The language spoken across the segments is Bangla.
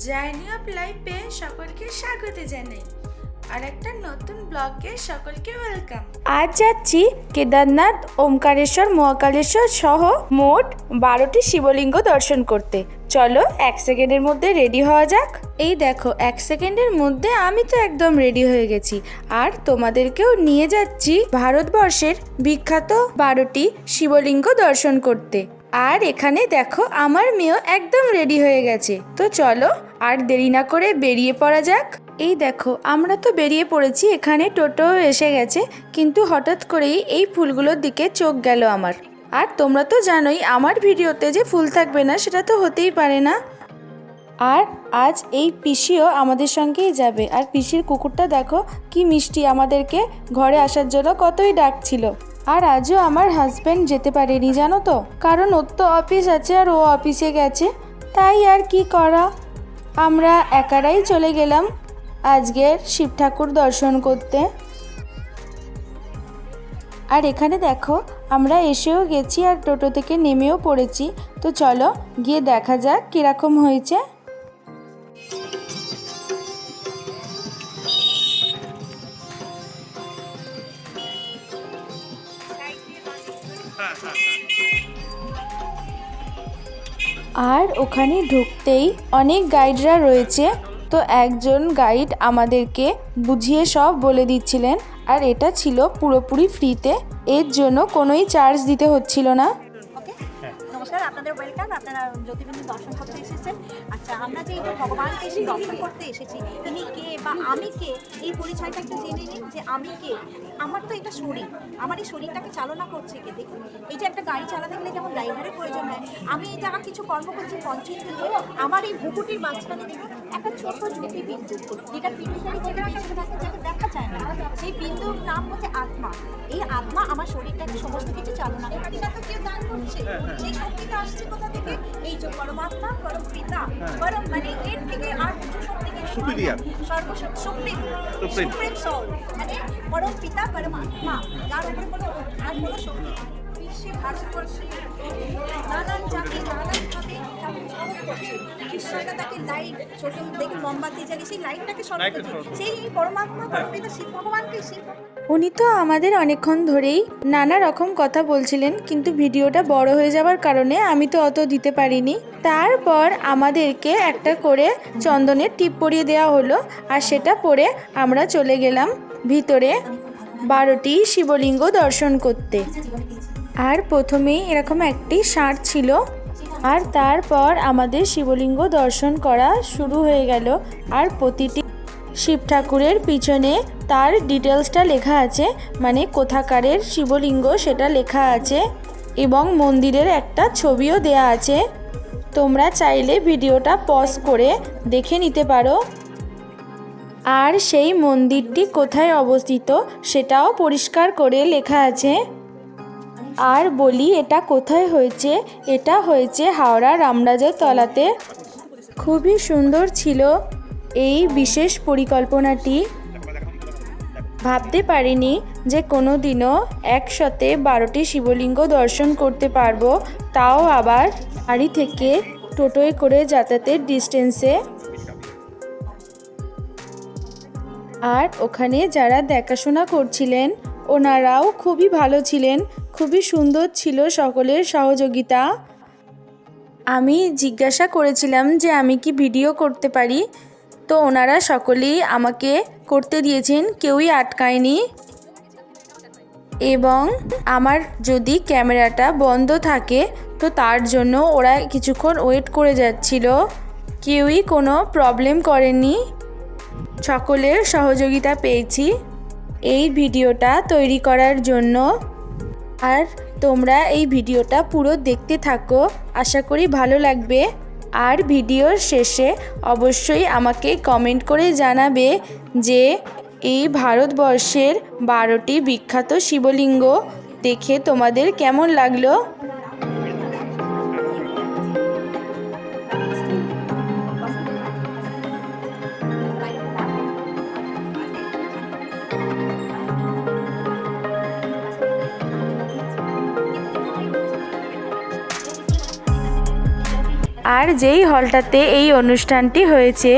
অফ লাইফে সকলকে স্বাগত জানাই। আর একটা নতুন ব্লগে সকলকে ওয়েলকাম আজ যাচ্ছি কেদারনাথ ওমকারেশ্বর মহাকালেশ্বর সহ মোট বারোটি শিবলিঙ্গ দর্শন করতে। চলো এক সেকেন্ডের মধ্যে রেডি হওয়া যাক। এই দেখো এক সেকেন্ডের মধ্যে আমি তো একদম রেডি হয়ে গেছি। আর তোমাদেরকেও নিয়ে যাচ্ছি ভারতবর্ষের বিখ্যাত বারোটি শিবলিঙ্গ দর্শন করতে। আর এখানে দেখো আমার মেয়েও একদম রেডি হয়ে গেছে। তো চলো আর দেরি না করে বেরিয়ে পড়া যাক। এই দেখো, আমরা তো বেরিয়ে পড়েছি, এখানে টোটো এসে গেছে, কিন্তু হঠাৎ করেই এই ফুলগুলোর দিকে চোখ গেল আমার। আর তোমরা তো জানোই, আমার ভিডিওতে যে ফুল থাকবে না, সেটা তো হতেই পারে না। আর আজ এই পিসিও আমাদের সঙ্গেই যাবে। আর পিসির কুকুরটা দেখো, কি মিষ্টি আমাদেরকে ঘরে আসার জন্য কতই ডাকছিল। আর আজও আমার হাজব্যান্ড যেতে পারেনি, জানো তো? কারণ ওর তো অফিস আছে আর ও অফিসে গেছে। তাই আর কি করা? আমরা একারাই চলে গেলাম আজকের শিব ঠাকুর দর্শন করতে। আর এখানে দেখো, আমরা এসেও গেছি আর টোটো থেকে নেমেও পড়েছি। তো চলো গিয়ে দেখা যাক কীরকম হয়েছে। আর ওখানে ঢুকতেই অনেক গাইডরা রয়েছে, তো একজন গাইড আমাদেরকে বুঝিয়ে সব বলে দিচ্ছিলেন। আর এটা ছিল পুরোপুরি ফ্রিতে, এর জন্য কোনোই চার্জ দিতে হচ্ছিল না। নমস্কার আপনাদের ওয়েলকাম আপনারা জ্যোতির্বিন্দু দর্শন করতে এসেছেন। আচ্ছা আমরা যে এই যে ভগবানকে এসে দর্শন করতে এসেছি তিনি কে বা আমি কে, এই পরিচয়টা একটু জেনে নিন যে আমি কে। আমার তো এটা শরীর, আমার এই শরীরটাকে চালনা করছে কে? দেখুন যে একটা গাড়ি চালাতে গেলে যেমন ড্রাইভারের প্রয়োজন হয়, আমি এই যারা কিছু কর্ম করছি পঞ্চেন্দ্রিয়ে আমার এই ভুকুটির মাঝখানে দেখুন, একটা ছোট জ্যোতি বিন্দু যেটা যেটা দেখা যায় না। সেই বিন্দুর নাম হচ্ছে আত্মা। এই আত্মা আমার শরীরটাকে সমস্ত কিছু চালনা করে এটা দান করছে সেই শক্তিটা আসছে কোথা থেকে? এই যে পরমাত্মা পরম পিতা পরম মানে এর থেকে আর কিছু শক্তি হয় না। সর্বশক্তি সুপ্রিম। সুপ্রিম। সোল মানে পরম পিতা পরমাত্মা যার উপরে কোনো আর কোনো শক্তি বিশ্বে ভারতবর্ষে নানান জাতি নানান ভাবে করছে। কৃষ্ণটা তাকে লাইট ছোট দেখে মোমবাতি জ্বালিয়ে সেই লাইটটাকে স্মরণ Light-কে করছে। স্মরণ করছে। সেই পরমাত্মা পরমপিতা শিব ভগবানকে শিব উনি তো আমাদের অনেকক্ষণ ধরেই নানা রকম কথা বলছিলেন কিন্তু ভিডিওটা বড় হয়ে যাওয়ার কারণে আমি তো অত দিতে পারিনি। তারপর আমাদেরকে একটা করে চন্দনের টিপ পরিয়ে দেওয়া হলো আর সেটা পরে আমরা চলে গেলাম ভিতরে বারোটি শিবলিঙ্গ দর্শন করতে। আর প্রথমেই এরকম একটি ষাঁড় ছিল। আর তারপর আমাদের শিবলিঙ্গ দর্শন করা শুরু হয়ে গেল। আর প্রতিটি শিব ঠাকুরের পিছনে তার ডিটেলসটা লেখা আছে। মানে কোথাকারের শিবলিঙ্গ সেটা লেখা আছে এবং মন্দিরের একটা ছবিও দেয়া আছে। তোমরা চাইলে ভিডিওটা পজ করে দেখে নিতে পারো। আর সেই মন্দিরটি কোথায় অবস্থিত সেটাও পরিষ্কার করে লেখা আছে। আর বলি, এটা কোথায় হয়েছে? এটা হয়েছে হাওড়া রামরাজের তলাতে। খুবই সুন্দর ছিল এই বিশেষ পরিকল্পনাটি। ভাবতে পারিনি যে কোনো দিনও একসাথে বারোটি শিবলিঙ্গ দর্শন করতে পারব। তাও আবার বাড়ি থেকে টোটোয় করে যাতায়াতের ডিস্টেন্সে। আর ওখানে যারা দেখাশোনা করছিলেন, ওনারাও খুবই ভালো ছিলেন। খুবই সুন্দর ছিল সকলের সহযোগিতা। আমি জিজ্ঞাসা করেছিলাম যে আমি কি ভিডিও করতে পারি। তো ওনারা সকলেই আমাকে করতে দিয়েছেন, কেউই আটকায়নি। এবং আমার যদি ক্যামেরাটা বন্ধ থাকে, তো তার জন্য ওরা কিছুক্ষণ ওয়েট করে যাচ্ছিল। কেউই কোনো প্রবলেম করেনি। সকলের সহযোগিতা পেয়েছি। এই ভিডিওটা তৈরি করার জন্য আর তোমরা এই ভিডিওটা পুরো দেখতে থাকো। আশা করি ভালো লাগবে। আর ভিডিওর শেষে অবশ্যই আমাকে কমেন্ট করে জানাবে যে, এই ভারতবর্ষের বারোটি বিখ্যাত শিবলিঙ্গ দেখে তোমাদের কেমন লাগল? আর যেই হলটাতে এই অনুষ্ঠানটি হয়েছে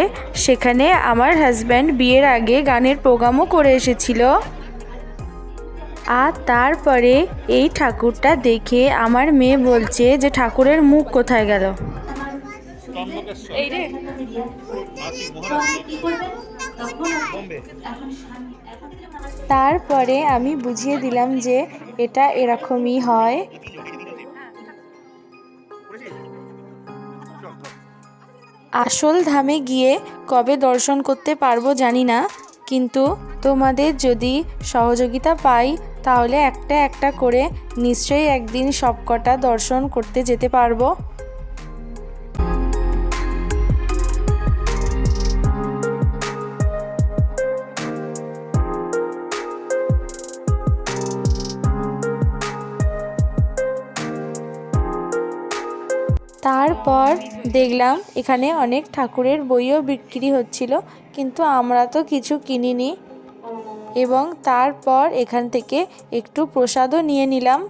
সেখানে আমার হাজব্যান্ড বিয়ের আগে গানের প্রোগ্রামও করে এসেছিল। আর তারপরে এই ঠাকুরটা দেখে আমার মেয়ে বলছে যে ঠাকুরের মুখ কোথায় গেল? তারপরে আমি বুঝিয়ে দিলাম যে এটা এরকমই হয়। আসল ধামে গিয়ে কবে দর্শন করতে পারব জানি না, কিন্তু তোমাদের যদি সহযোগিতা পাই, তাহলে একটা একটা করে নিশ্চয়ই একদিন সবকটা দর্শন করতে যেতে পারব। তারপর দেখলাম এখানে অনেক ঠাকুরের বইও বিক্রি হচ্ছিল, কিন্তু আমরা তো কিছু কিনিনি। এবং তারপর এখান থেকে একটু প্রসাদও নিয়ে নিলাম।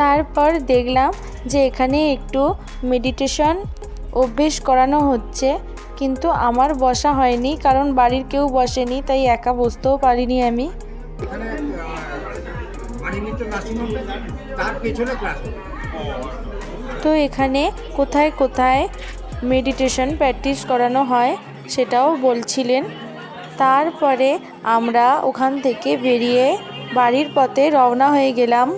তারপর দেখলাম যে এখানে একটু মেডিটেশন অভ্যেস করানো হচ্ছে, কিন্তু আমার বসা হয়নি, কারণ বাড়ির কেউ বসেনি, তাই একা বসতেও পারিনি আমি। এখানে বাড়ি মিত্র নার্সিংহোমে তার পেছনে ক্লাস তো এখানে কোথায় কোথায় মেডিটেশন প্র্যাকটিস করানো হয় সেটাও বলছিলেন। তারপরে আমরা ওখান থেকে বেরিয়ে বাড়ির পথে রওনা হয়ে গেলাম।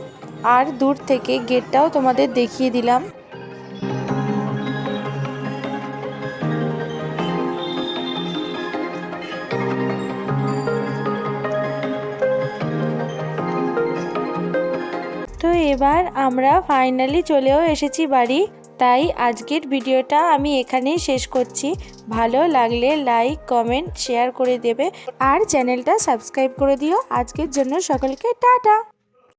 আর দূর থেকে গেটটাও তোমাদের দেখিয়ে দিলাম। এবার আমরা ফাইনালি চলেও এসেছি বাড়ি। তাই আজকের ভিডিওটা আমি এখানেই শেষ করছি। ভালো লাগলে লাইক কমেন্ট শেয়ার করে দেবে। আর চ্যানেলটা সাবস্ক্রাইব করে দিও। আজকের জন্য সকলকে টাটা।